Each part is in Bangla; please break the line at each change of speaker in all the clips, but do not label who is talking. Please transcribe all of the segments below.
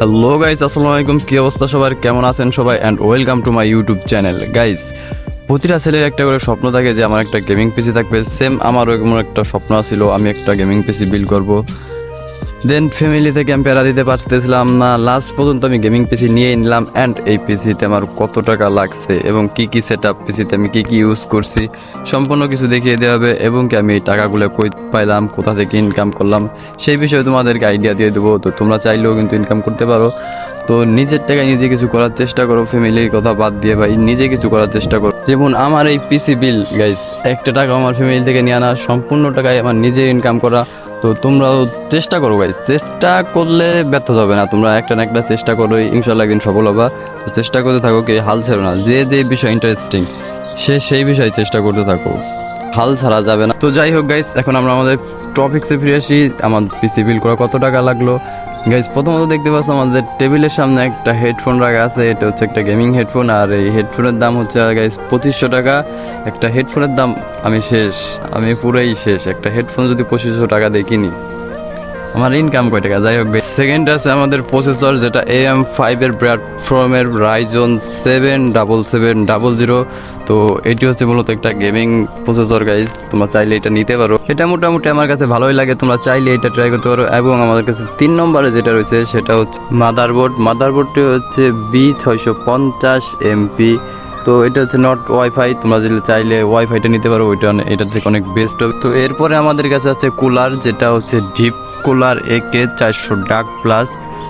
হ্যালো গাইজ আসসালামু আলাইকুম। কী অবস্থা সবার? কেমন আছেন সবাই? And welcome to my YouTube channel guys প্রতিটা ছেলের একটা করে স্বপ্ন থাকে যে, আমার একটা গেমিং পিসি থাকবে। সেম আমারও এমন একটা স্বপ্ন ছিল আমি একটা গেমিং পিসি বিল করব। দেন ফ্যামিলি থেকে আমি প্যারা দিতে পারতেছিলাম না। লাস্ট পর্যন্ত আমি গেমিং পিসি নিয়ে নিলাম অ্যান্ড এই পিসিতে আমার কত টাকা লাগছে এবং কি কি সেট আপ পিসিতে আমি কি কি ইউজ করছি, সম্পূর্ণ কিছু দেখিয়ে দেওয়া হবে এবং কি আমি এই টাকাগুলো কই পাইলাম, কোথা থেকে ইনকাম করলাম, সেই বিষয়ে তোমাদেরকে আইডিয়া দিয়ে দেবো। তো তোমরা চাইলেও কিন্তু ইনকাম করতে পারো। তো নিজের টাকায় নিজে কিছু করার চেষ্টা করো ফ্যামিলির কথা বাদ দিয়ে ভাই, নিজে কিছু করার চেষ্টা করো। যেমন আমার এই পিসি বিল গাইস একটা টাকা আমার ফ্যামিলি থেকে নিয়ে আনা, সম্পূর্ণ টাকায় আমার নিজে ইনকাম করা তো তোমরা চেষ্টা করো ভাই চেষ্টা করলে ব্যর্থ হবে না। তোমরা একটা না একটা চেষ্টা করো ইনশাল্লাহ একদিন সফল হবা। তো চেষ্টা করতে থাকো কি, হাল ছেড়ো না। যে যে বিষয় ইন্টারেস্টিং সে সেই বিষয়ে চেষ্টা করতে থাকো। হাল ছাড়া যাবে না। তো যাই হোক গাইস এখন আমরা আমাদের টপিক্সে ফিরে আসি। আমার পিসি বিল করা কত টাকা লাগল? গাইস প্রথমত দেখতে পাচ্ছ আমাদের টেবিলের সামনে একটা হেডফোন রাখা আছে, এটা হচ্ছে একটা গেমিং হেডফোন, আর এই হেডফোনের দাম হচ্ছে গাইজ পঁচিশশো টাকা। একটা হেডফোনের দাম আমি শেষ, আমি পুরাই শেষ। একটা হেডফোন যদি পঁচিশশো টাকা দিয়ে কিনি। আমার ইনকাম কয় টাকা? যাই হোক সেকেন্ড আছে আমাদের প্রসেসর যেটা এ এম ফাইভের প্ল্যাটফর্মের Ryzen seven double seven double zero তো এটি হচ্ছে মূলত একটা গেমিং প্রসেসর গাইজ তোমরা চাইলে এটা নিতে পারো। এটা মোটামুটি আমার কাছে ভালোই লাগে, তোমরা চাইলে এটা ট্রাই করতে পারো। এবং আমাদের কাছে তিন নম্বরে যেটা রয়েছে, সেটা হচ্ছে মাদারবোর্ড মাদারবোর্ডটি হচ্ছে বি ছয়শো পঞ্চাশ এমপি তো এটা হচ্ছে নট ওয়াইফাই তোমরা যদি চাইলে ওয়াইফাইটা নিতে পারো, ওইটা এটা থেকে অনেক বেস্ট হবে। তো এরপরে আমাদের কাছে আছে কুলার যেটা হচ্ছে ডিপ কুলার এ কে চারশো ডাক প্লাস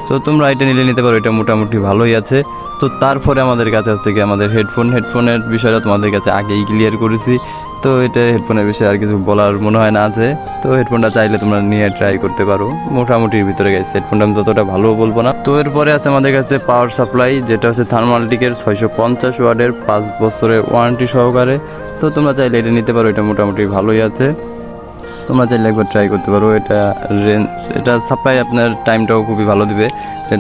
তো তোমরা এটা নিলে নিতে পারো, এটা মোটামুটি ভালোই আছে। তো তারপরে আমাদের কাছে হচ্ছে কি আমাদের হেডফোন হেডফোনের বিষয়টা তোমাদের কাছে আগেই ক্লিয়ার করেছি। তো এটা হেডফোনের বিষয়ে আর কিছু বলার মনে হয় না যে তো হেডফোনটা চাইলে তোমরা নিয়ে ট্রাই করতে পারো। মোটামুটির ভিতরে গেছে। হেডফোনটা আমি ততটা ভালো বলব না। তো এরপরে আছে আমাদের কাছে পাওয়ার সাপ্লাই যেটা হচ্ছে থার্মালটিকের ছয়শো পঞ্চাশ ওয়ার্ডের পাঁচ বছরের ওয়ারেন্টি সহকারে। তো তোমরা চাইলে এটা নিতে পারো। এটা মোটামুটি ভালোই আছে। তোমরা চাইলে একবার ট্রাই করতে পারো। এটা রেঞ্জ এটা সাপ্লাই আপনার টাইমটাও খুবই ভালো দিবে।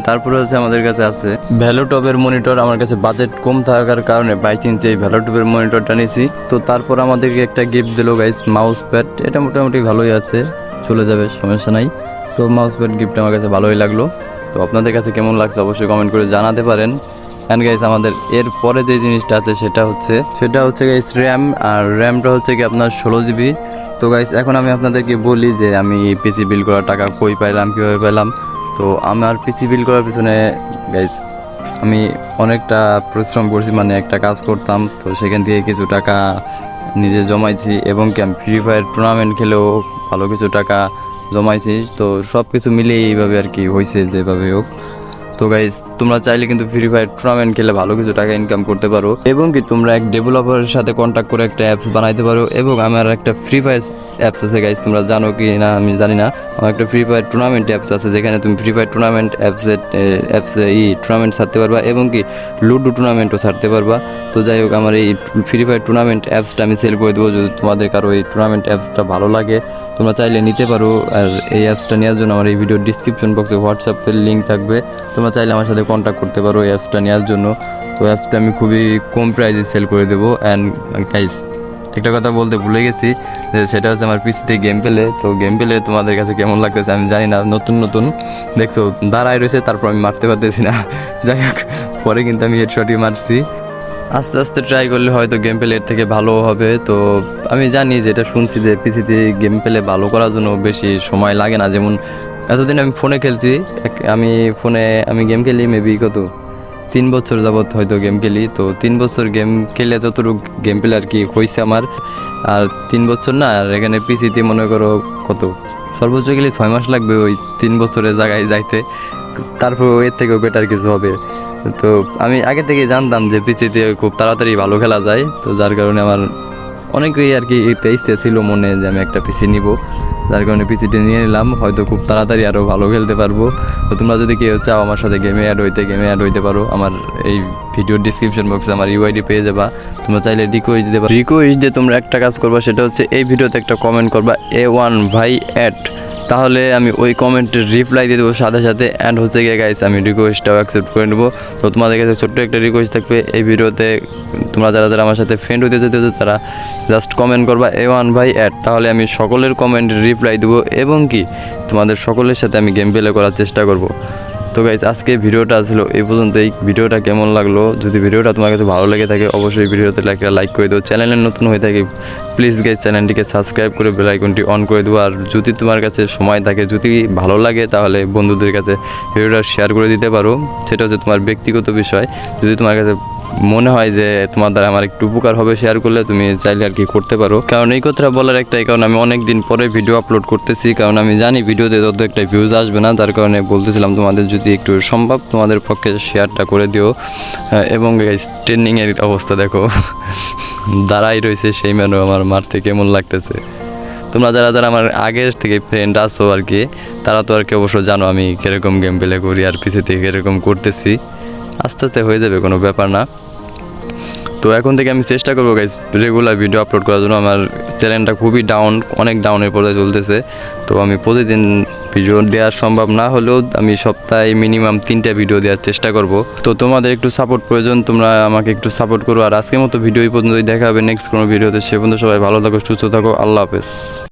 তারপরে হচ্ছে আমাদের কাছে আছে ভ্যালোটপের মনিটর আমার কাছে বাজেট কম থাকার কারণে বাইশ ইঞ্চি এই ভ্যালোটপের মনিটরটা নিয়েছি। তো তারপর আমাদেরকে একটা গিফট দিল গাইস মাউস প্যাড এটা মোটামুটি ভালোই আছে, চলে যাবে, সমস্যা নাই। তো মাউস প্যাড গিফট আমার কাছে ভালোই লাগল। তো আপনাদের কাছে কেমন লাগছে অবশ্যই কমেন্ট করে জানাতে পারেন। অ্যান্ড গাইস আমাদের এর পরে যে জিনিসটা আছে সেটা হচ্ছে সেটা হচ্ছে গাইস র্যাম আর র্যামটা হচ্ছে কি আপনার ষোলো জিবি তো গাইস এখন আমি আপনাদেরকে বলি যে আমি পিসি বিল করার টাকা কই পাইলাম, কীভাবে পাইলাম। তো আমার পিসি বিল করার পিছনে গাইস আমি অনেকটা পরিশ্রম করছি মানে একটা কাজ করতাম। তো সেখান থেকে কিছু টাকা নিজে জমাইছি এবং কি আমি ফ্রি ফায়ার টুর্নামেন্ট খেলেও ভালো কিছু টাকা জমাইছি। তো সব কিছু মিলিয়ে এইভাবে আর কি হয়েছে যেভাবে হোক। তো গাইজ তোমরা চাইলে কিন্তু ফ্রি ফায়ার টুর্নামেন্ট খেলে ভালো কিছু টাকা ইনকাম করতে পারো এবং কি তোমরা এক ডেভেলপারের সাথে কন্ট্যাক্ট করে একটা অ্যাপস বানাইতে পারো এবং আমার একটা ফ্রি ফায়ার অ্যাপস আছে গাইজ তোমরা জানো কি না আমি জানি না। আমার একটা ফ্রি ফায়ার টুর্নামেন্ট অ্যাপস আছে যেখানে তুমি ফ্রি ফায়ার টুর্নামেন্ট অ্যাপসে অ্যাপসে ই টুর্নামেন্ট ছাড়তে পারবা এবং কি লুডো টুর্নামেন্টও ছাড়তে পারবা। তো যাই হোক, আমার এই ফ্রি ফায়ার টুর্নামেন্ট অ্যাপসটা আমি সেল করে দেবো যদি তোমাদের কারও এই টুর্নামেন্ট অ্যাপসটা ভালো লাগে। তোমরা চাইলে নিতে পারো আর এই অ্যাপসটা নেওয়ার জন্য আমার এই ভিডিও ডিসক্রিপশন বক্সে হোয়াটসঅ্যাপের লিঙ্ক থাকবে। তোমরা চাইলে আমার সাথে কন্ট্যাক্ট করতে পারো এই অ্যাপসটা নেওয়ার জন্য। তো অ্যাপসটা আমি খুবই কম প্রাইসে সেল করে দেবো। অ্যান্ড গাইস একটা কথা বলতে ভুলে গেছি যে সেটা হচ্ছে আমার পিসিতে গেম পেলে তো গেম পেলে তোমাদের কাছে কেমন লাগতেছে আমি জানি না, নতুন নতুন। দেখছ, দাঁড়ায় রয়েছে, তারপর আমি মারতে পারতেছি না। যাই হোক, পরে কিন্তু আমি হেডশটই মারছি। আস্তে আস্তে ট্রাই করলে হয়তো গেম প্লে এর থেকে ভালো হবে। তো আমি জানি যেটা শুনছি যে পিসিতে গেম প্লে ভালো করার জন্য বেশি সময় লাগে না। যেমন এতদিন আমি ফোনে খেলছি আমি ফোনে আমি গেম খেলি মেবি কত, তিন বছর যাবত হয়তো গেম খেলি, তো তিন বছর গেম খেলে যতটুকু গেম প্লে আর কি হয়েছে আমার, আর তিন বছর না, আর এখানে পিসিতে মনে করো কত, সর্বোচ্চ গেলে ছয় মাস লাগবে ওই তিন বছরের জায়গায় যাইতে, তারপর এর থেকেও বেটার কিছু হবে। তো আমি আগে থেকে জানতাম যে পিসিতে খুব তাড়াতাড়ি ভালো খেলা যায়, তো যার কারণে আমার অনেকেই আর কি একটা ইচ্ছে ছিল মনে যে আমি একটা পিসি নিব। যার কারণে পিসিটি নিয়ে নিলাম। হয়তো খুব তাড়াতাড়ি আরও ভালো খেলতে পারব। তো তোমরা যদি কেউ চাও আমার সাথে গেমে অ্যাড হইতে, গেমে অ্যাড হইতে পারো। আমার এই ভিডিওর ডিসক্রিপশন বক্সে আমার ইউআইডি পেয়ে যাবা। তোমরা চাইলে রিকোয়েস্ট দিতে পারো। রিকোয়েস্ট দিয়ে তোমরা একটা কাজ করবা, সেটা হচ্ছে এই ভিডিওতে একটা কমেন্ট করবা এ ওয়ান ভাই অ্যাট তাহলে আমি ওই কমেন্টের রিপ্লাই দিয়ে দেবো সাথে সাথে। অ্যান্ড হচ্ছে গিয়ে গাইস আমি রিকোয়েস্টটাও অ্যাকসেপ্ট করে নেব। তো তোমাদের কাছে ছোট্ট একটা রিকোয়েস্ট থাকবে এই ভিডিওতে তোমরা যারা যারা আমার সাথে ফ্রেন্ড হতে যেতে তারা জাস্ট কমেন্ট করবা এ ওয়ান ভাই অ্যাড তাহলে আমি সকলের কমেন্ট রিপ্লাই দেবো এবং কি, তোমাদের সকলের সাথে আমি গেম প্লে করার চেষ্টা করব। তো গাইজ আজকে ভিডিওটা আসলো এই পর্যন্ত এই ভিডিওটা কেমন লাগল? যদি ভিডিওটা তোমার কাছে ভালো লেগে থাকে, অবশ্যই ভিডিওতে একটা লাইক করে দেবো চ্যানেলের নতুন হয়ে থাকে প্লিজ গাইজ চ্যানেলটিকে সাবস্ক্রাইব করে বেলাইকনটি অন করে দেবো আর যদি তোমার কাছে সময় থাকে, যদি ভালো লাগে, তাহলে বন্ধুদের কাছে ভিডিওটা শেয়ার করে দিতে পারো। সেটা হচ্ছে তোমার ব্যক্তিগত বিষয়। যদি তোমার কাছে মনে হয় যে তোমার দ্বারা আমার একটু উপকার হবে শেয়ার করলে তুমি চাইলে আর কি করতে পারো। কারণ এই কথাটা বলার একটাই কারণ আমি অনেক দিন পরে ভিডিও আপলোড করতেছি কারণ আমি জানি ভিডিওতে তত একটা ভিউজ আসবে না যার কারণে বলতেছিলাম তোমাদের যদি একটু সম্ভব তোমাদের পক্ষে শেয়ারটা করে দিও। হ্যাঁ, এবং ট্রেন্ডিংয়ের অবস্থা দেখো। দাঁড়াই রয়েছে সেই ম্যানও আমার মারতে কেমন লাগতেছে। তোমরা যারা যারা আমার আগের থেকে ফ্রেন্ড আসো আর কি তারা তো আর কি অবশ্য জানো আমি কীরকম গেম প্লে করি আর পিছিয়ে থেকে কীরকম করতেছি। আস্তে আস্তে হয়ে যাবে, কোনো ব্যাপার না। তো এখন থেকে আমি চেষ্টা করব গাইজ রেগুলার ভিডিও আপলোড করার জন্য। আমার চ্যানেলটা খুবই ডাউন অনেক ডাউনের পর্যায়ে চলতেছে। তো আমি প্রতিদিন ভিডিও দেওয়া সম্ভব না হলেও আমি সপ্তাহে মিনিমাম তিনটা ভিডিও দেওয়ার চেষ্টা করব। তো তোমাদের একটু সাপোর্ট প্রয়োজন, তোমরা আমাকে একটু সাপোর্ট করো। আর আজকের মতো ভিডিও এই পর্যন্তই। দেখা হবে নেক্সট কোনো ভিডিওতে সে পর্যন্ত সবাই ভালো থাকো, সুস্থ থাকো। আল্লাহ হাফেজ।